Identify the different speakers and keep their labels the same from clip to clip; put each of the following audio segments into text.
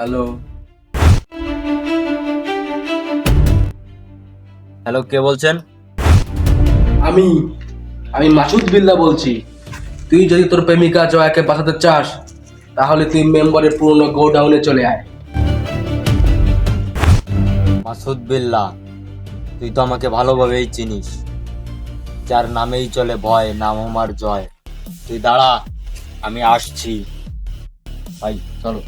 Speaker 1: Hello.
Speaker 2: Hello কে বলছেন?
Speaker 1: আমি আমি মাসুদ বিল্লা বলছি। তুই যদি তোর প্রেমিকা জয়াকে বাঁচাতে চাস তাহলে তুই মেম্বারের পুরনো গোডাউনে চলে আয়।
Speaker 2: মাসুদ বিল্লা তুই তো আমাকে ভালোভাবেই চিনিস। যার নামেই চলে ভয় নাম আমার জয়। তুই দাঁড়া আমি আসছি। ভাই চলো।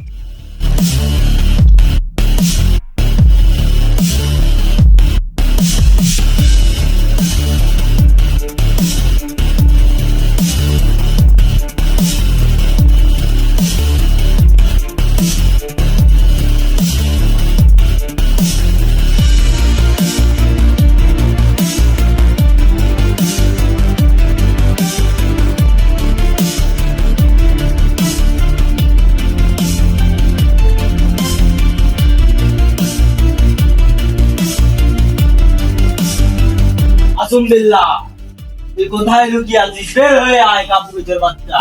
Speaker 2: আসুন বিল্লা তুই কোথায় লুকিয়ে আছিস? বের হয়ে আয় কাপুরুষের বাচ্চা।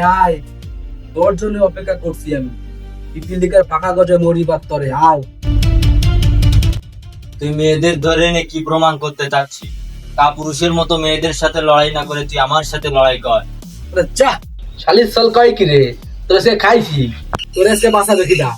Speaker 1: আয় আয় তোর জন্য অপেক্ষা করছি আমি। পিপিলিকার পাকা গজে মরিবার তরে আয়
Speaker 2: তুই মেয়েদের ধরে নে কি প্রমাণ করতে চাচ্ছি? তা পুরুষের মতো মেয়েদের সাথে লড়াই না করে তুই আমার সাথে লড়াই কর।
Speaker 1: যা। শালির সল কয় কি রে? তোর সে খাইছি। তোর সে বাসা দেখি দা